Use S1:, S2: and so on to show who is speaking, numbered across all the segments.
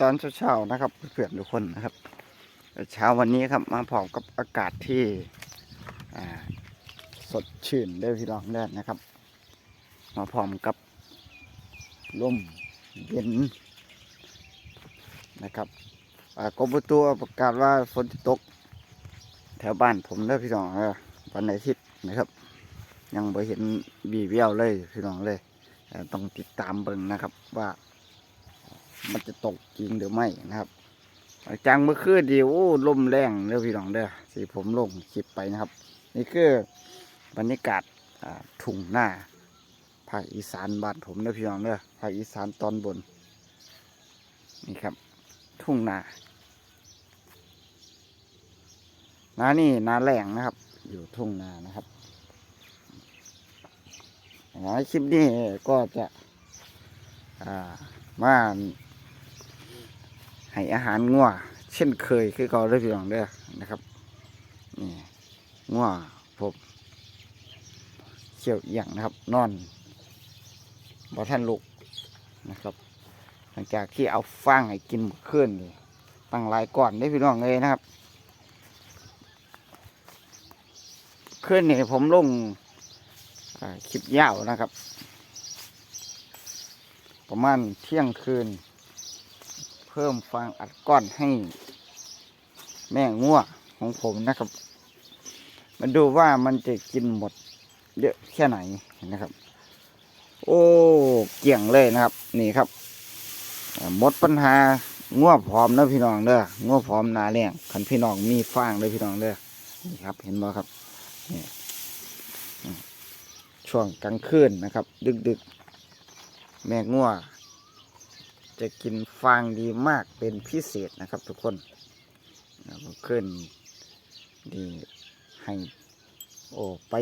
S1: ตอนเช้าๆนะครับเพื่อนทุกคนนะครับ เช้าวันนี้ครับมาพร้อมกับอากาศที่สดชื่นได้พี่น้องได้นะครับ มาพร้อมกับลมเย็นนะครับกรมอุตุประกาศว่าฝนจะตก แถวบ้านผมเด้อพี่น้องวันอาทิตย์นะครับ ยังไม่เห็นบีเวียวเลยพี่น้องเลยต้องติดตามเบิ่งนะครับว่า มันจะตกจริงหรือไม่นะครับหลังเมื่อคืนดีโอ้ลมแรงเด้อพี่น้องเด้อสีผมลงคลิปไปนะครับ นี่คือบรรยากาศอ่าทุ่งหน้าภาคอีสานบ้านผมเด้อพี่น้องเด้อภาคอีสานตอนบน นี่ครับ ทุ่งนานานี่นาแรงนะครับ อยู่ทุ่งนานะครับในคลิปนี้ก็จะมา ให้อาหารงัวเช่นเคยคือเขาได้พี่น้องเด้อนะครับนี่งัวผมเขียวเอียงนะครับ นอนบ่ท่านลุกนะครับ หลังจากที่เอาฟางให้กินเมื่อคืนนี่ตั้งหลายก่อนได้พี่น้องเลยนะครับคืนนี่ผมลงคลิปยาวนะครับ ประมาณเที่ยงคืน พิ่มฟางอัดก้อนให้แม่งัวของผมนะครับมาดูว่ามันจะกินหมดเยอะแค่ไหนนะครับ โอ้เกี่ยงเลยนะครับ นี่ครับหมดปัญหางัวพร้อมนะพี่น้องเด้องัวพร้อมนาแรงคันพี่น้องมีฟางเลยพี่น้องเด้อนี่ครับ เห็นบ่ครับนี่ช่วงกลางคืนนะครับ ดึกๆ แม่งัว จะกินฟางดีมากเป็นพิเศษนะครับทุกคนขึ้นดีให้โอ้ไป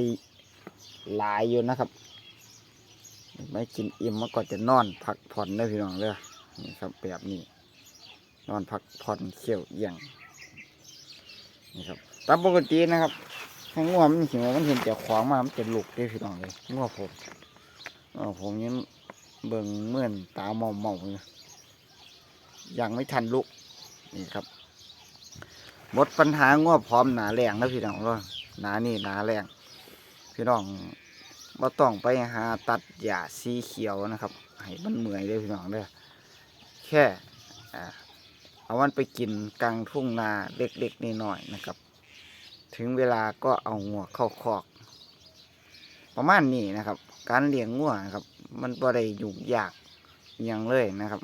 S1: หลายอยู่นะครับ ไม่กินอิ่มมันก็จะนอนพักผ่อนได้พี่น้องเลยนี่ครับแบบนี้ นอนพักผ่อนเขียวเอียงนี่ครับตามปกตินะครับให้งัวมันหิวมันเห็นแต่ขวางมามันจะลุกได้พี่น้องเลยงัวผมอ๋อผมยังเบิ่งเมื่อนตาเมาเมาๆอยู่ ยังไม่ทันลุกนี่ครับหมดปัญหาง้อพร้อมหนาแรงแล้วพี่น้องว่าหนานี่หนาแรงพี่น้องบ่ต้องไปหาตัดหญ้าสีเขียวนะครับให้มันเหมื่อยเลยพี่น้องเด้แค่เอามันไปกินกลางทุ่งนาเล็กๆน้อยนะครับ ถึงเวลาก็เอางัวเข้าคอก ประมาณนี้นะครับ การเลี้ยงงัวนะครับ มันบ่ได้ยุ่งยากอย่างเลยนะครับ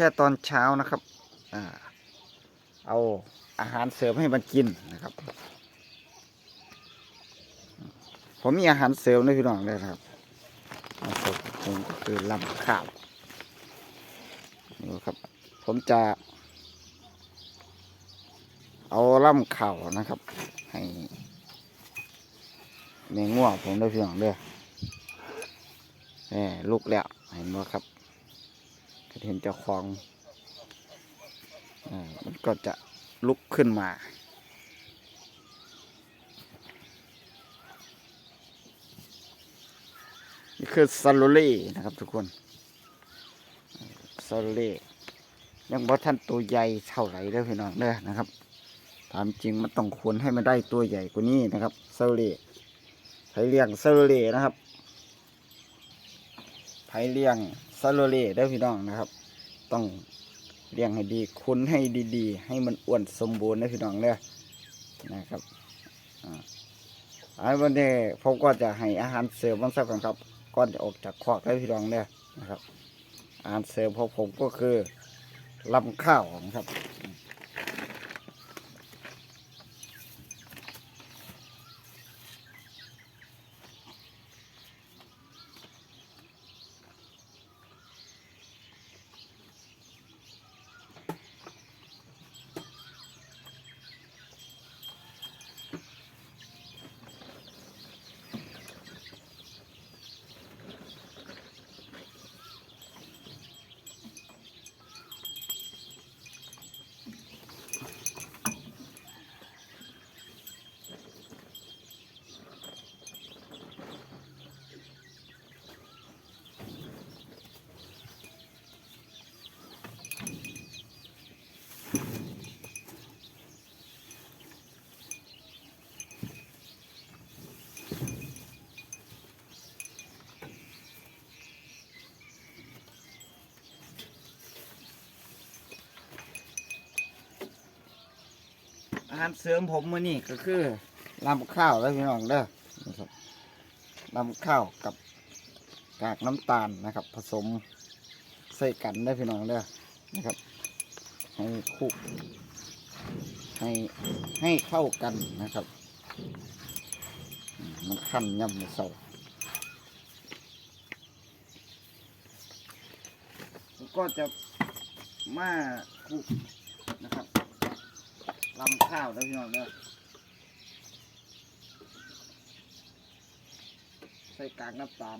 S1: ค่ตอนเช้านะครับอเอาอาหารเสริมให้มันกินนะครับ ผมมีอาหารเสริมนะพี่น้องเลยครับอาสผมก็คือลำข้าวนี่ครับ ผมจะ เอาลำข่าวนะครับ ให้ในง่วงผมได้เพียงเด้อแหมลุกแล้วเห็นว่าครับ เห็นเจ้าของอ่ามันก็จะลุกขึ้นมา นี่คือซาโลเล่นะครับทุกคนซาโลเล่ยังบ่ท่านตัวใหญ่เท่าไหร่เด้อพี่น้องเด้อนะครับตามจริงมันต้องควรให้มันได้ตัวใหญ่กว่านี้นะครับเซอร์เล่ไผเลี้ยงเซอร์เล่นะครับไผเลี้ยง ซาโลเล่ได้พี่น้องนะครับ ต้องเลี้ยงให้ดีคุ้นให้ดีๆ ให้มันอ้วนสมบูรณ์นะพี่น้องเนี่ยนะครับอ่าไอ้วันนี้ผมก็จะให้อาหารเสริมบ้างสักก่อนครับก่อนจะออกจากคอกได้พี่น้องเนี่ยนะครับ อาหารเสริมของผมก็คือลำข้าวนะครับ อาหารเสริมผมมื้อนี้ก็คือลำข้าวแล้วพี่น้องเด้อนะครับลำข้าวกับกากน้ำตาลนะครับ ผสมใส่กันได้พี่น้องเด้อนะครับ ให้คลุกให้ให้เข้ากันนะครับ มันขั้นย่ำในเสาก็จะมาคลุกนะครับ ลำข้าวแล้วพี่น้องเด้อใส่กากน้ำตาล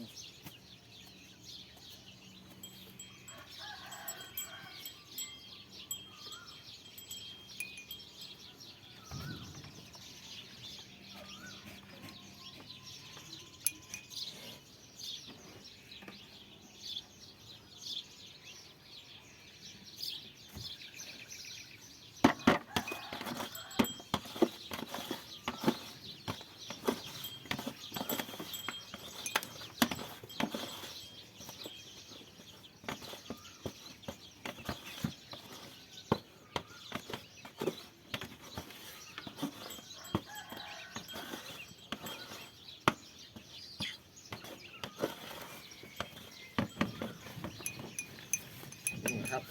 S1: นี่ครับ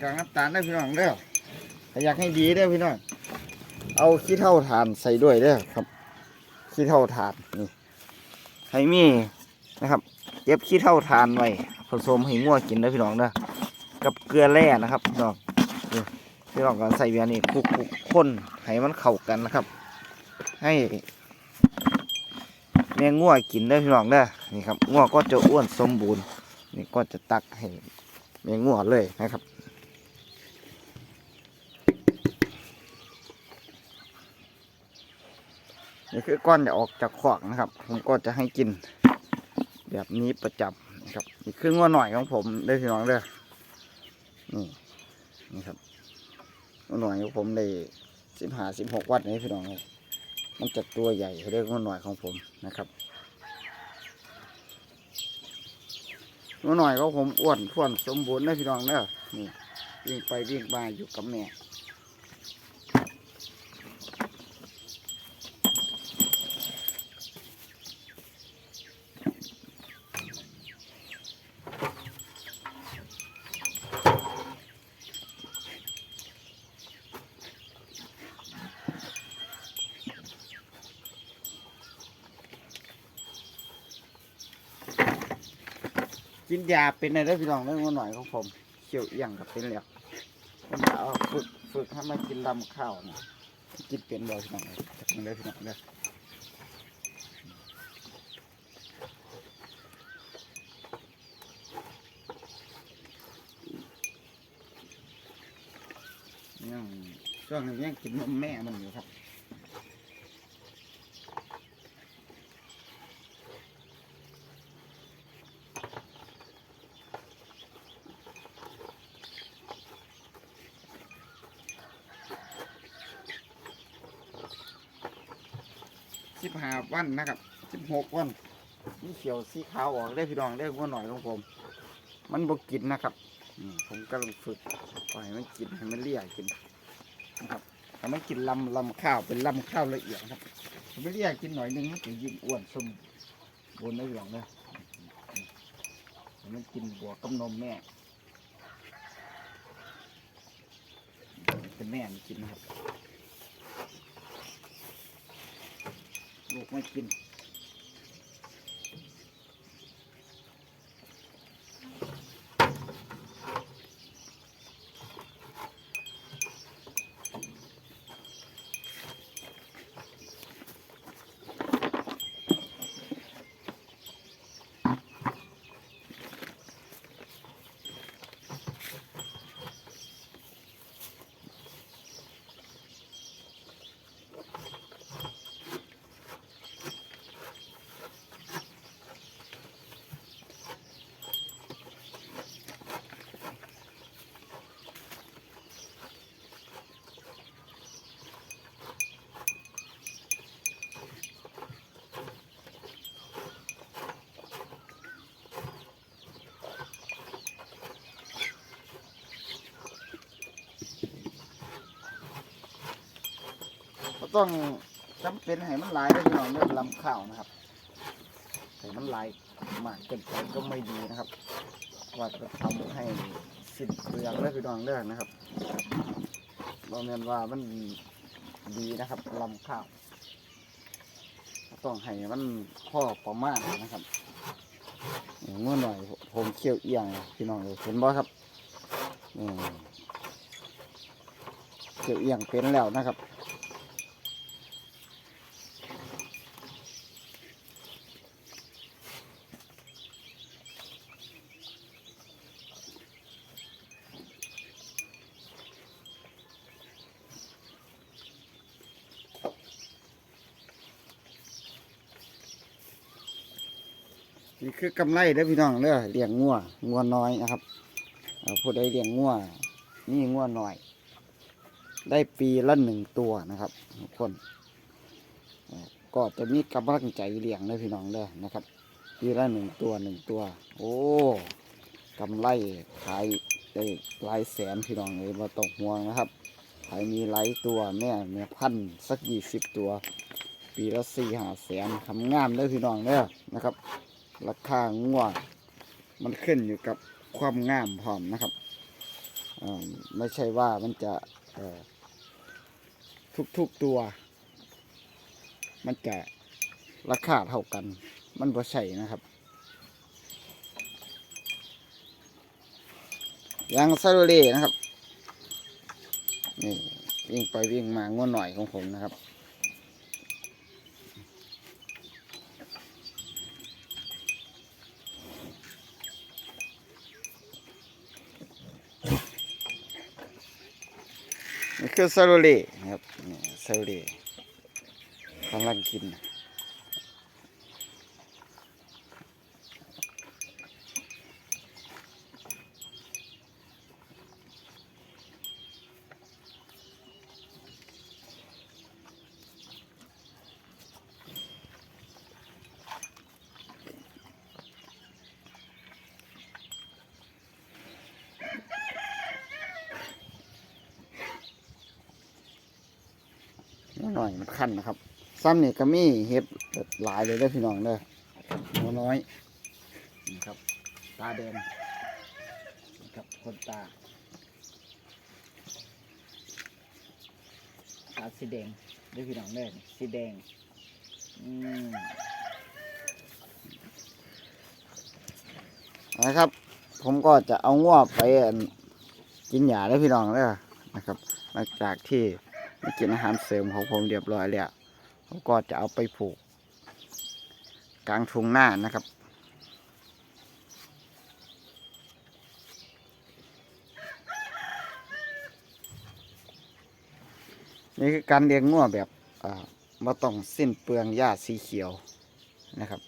S1: กางน้ำตาลได้พี่น้องเด้อถ้าอยากให้ดีเด้อพี่น้องเอาขี้เท่าฐานใส่ด้วยเด้อครับขี้เท่าฐานนี่ให้มีนะครับเย็บขี้เท่าฐานไว้ผสมให้งัวกินเด้อพี่น้องเด้อกับเกลือแร่นะครับพี่น้องพี่น้องก็ใส่เบียร์นี่คลุกคุกข้นให้มันเข้ากันนะครับ ให้แม่งัวกินเด้พี่น้องเด้อนี่ครับงัวก็จะอ้วนสมบูรณ์นี่ก็จะตักให้ แมงงวดเลยนะครับ นี่คือก้อนจะออกจากขวากนะครับ ผมก็จะให้กิน แบบนี้ประจำนะครับนี่คืองัวหน่อยของผมได้พี่น้องเด้อนี่นี่ครับงัวหน่อยของผมได้สิบห้าสิบหกวัดนี่พี่น้องเลยมันจะตัวใหญ่เรียกงัวหน่อยของผมนะครับ หนูหน่อยก็ผมอ้วนท้วนสมบูรณ์นะพี่น้องเนอะนี่วิ่งไปวิ่งมาอยู่กับแม่ กินยาเป็นอะไรพี่น้องเรื่องหน่อยของผมเขียวเอียงกับเป็นแล้วผมจะเอาฝึกฝึกให้มากินลำข้าวนะกินเป็นบ่พี่น้องเลยจักเลยพี่น้องเลยยังช่วงนี้ยังกินนมแม่มันอยู่ครับ สิบห้าวันนะครับสิบหกวันนี่เขียวสีขาวออกได้พี่น้องได้ว่าหน่อยของผม มันบกินนะครับผมกำลังฝึกปล่อยมันกินให้มันเลี่ยกินนะครับให้มันกินลำลำข้าวเป็นลำข้าวละเอียดครับให้มันเลี่ยกินหน่อยนึงมันจะยิ่งอ้วนสมบูรณ์ได้พี่น้องเลยให้มันกินบัวกับนมแม่เป็นแม่มันกินนะครับ ลูกไม่กิน ก็ต้องจำเป็นให้มันหลายด้วยพี่น้องเรื่องลำข้าวนะครับให้มันหลายมากเกินไปก็ไม่ดีนะครับ ว่าจะทำให้สิ้นเปลืองเลยพี่น้องเด้อนะครับเราเรียนว่ามันดีนะครับลำข้าวต้องให้มันพ่อประมาณนะครับเมื่อหน่อยผมเคี่ยวเอียงพี่น้องเห็นบ่ครับเคี่ยวเอียงเป็นแล้วนะครับ นี่คือกำไรเด้อพี่น้องเด้อเลี้ยงงัวงัวน้อยนะครับผู้ใดเลี้ยงงัวนี่งัวน้อย ได้ปีละหนึ่งตัวนะครับทุกคนก็จะมีกำลังใจเลี้ยงเด้อพี่น้องเด้อนะครับ ปีละหนึ่งตัวหนึ่งตัว โอ้กำไรขายได้หลายแสนพี่น้องเลยมาตกห่วงนะครับขายมีหลายตัวแม่แม่พันสักยี่สิบตัว ปีละสี่ห้าแสนทำงามเด้อพี่น้องเด้อนะครับ ราคางัวมันขึ้นอยู่กับความงามพร้อมนะครับไม่ใช่ว่ามันจะทุกๆตัว มันจะราคาเท่ากัน มันบ่ใช่นะครับยางซาโรเล่นะครับ นี่วิ่งไปวิ่งมางัวหน่อยของผมนะครับ คือซาโรเล่ครับซาโรเล่กำลังกิน หน่อยมันขั้นนะครับ ซ้ำนี่ก็มีเห็ดหลายเลยเด้พี่น้องเด้อหัวน้อยนี่ครับ ตาแดงนี่ครับคนตา ตาสีแดงเด้พี่น้องเด้อสีแดง อืมนะครับ ผมก็จะเอาง้อไปกินหญ้าเด้พี่น้องเด้อนะครับหลังจากที่ มากินอาหารเสริมของผมเรียบร้อยแล้วผมก็จะเอาไปผูก กลางทุ่งหน้านะครับ นี่คือการเลี้ยงงัวแบบอ่าไม่ต้องสิ้นเปลืองหญ้าสีเขียวนะครับ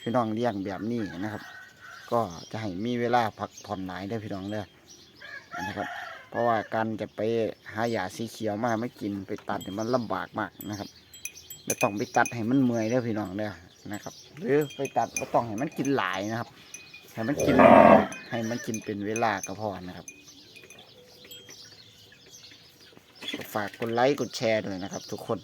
S1: พี่น้องเลี้ยงแบบนี้นะครับ ก็จะให้มีเวลาพักผ่อนหลายได้พี่น้องเด้นะครับ เพราะว่าการจะไปหาหญ้าสีเขียวมาไม่กินไปตัดเนี่ยมันลำบากมากนะครับไม่ต้องไปตัดให้มันเมื่อยเด้อพี่น้องเด้อนะครับ หรือไปตัดไม่ต้องให้มันกินหลายนะครับให้มันกินให้มันกินเป็นเวลาก็พอนะครับฝากกดไลค์กดแชร์ด้วยนะครับ ทุกคน